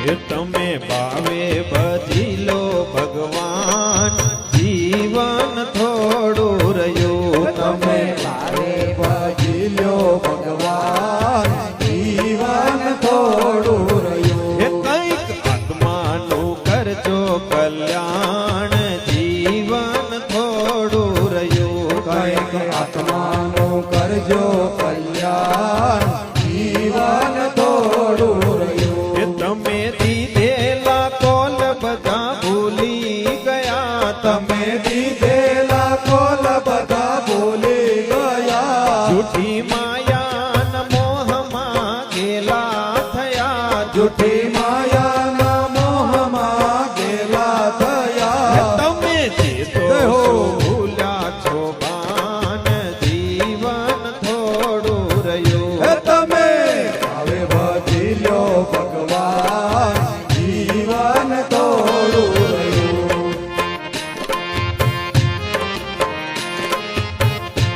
તમે ભાવે બધી લો ભગવાન, જીવન થોડું રહ્યું. તમે ભાવે બધી લો ભગવાન, જીવન થોડું રહ્યું. કંઈક આત્માનું કરજો કલ્યાણ, જીવન થોડું રહ્યું. કંઈક આત્માનું કરજો કલ્યાણ, જીવન થોડું રહ્યું. તમે દીધેલા કોલ બધા બોલી ગયા જૂઠી માયા ન મોહમાં ગેલા થયા જૂઠી માયા ન મોહમાં ગેલા થયા તમે જીતો હો ભૂલ્યા છો બાન જીવન થોડું રહ્યું તમે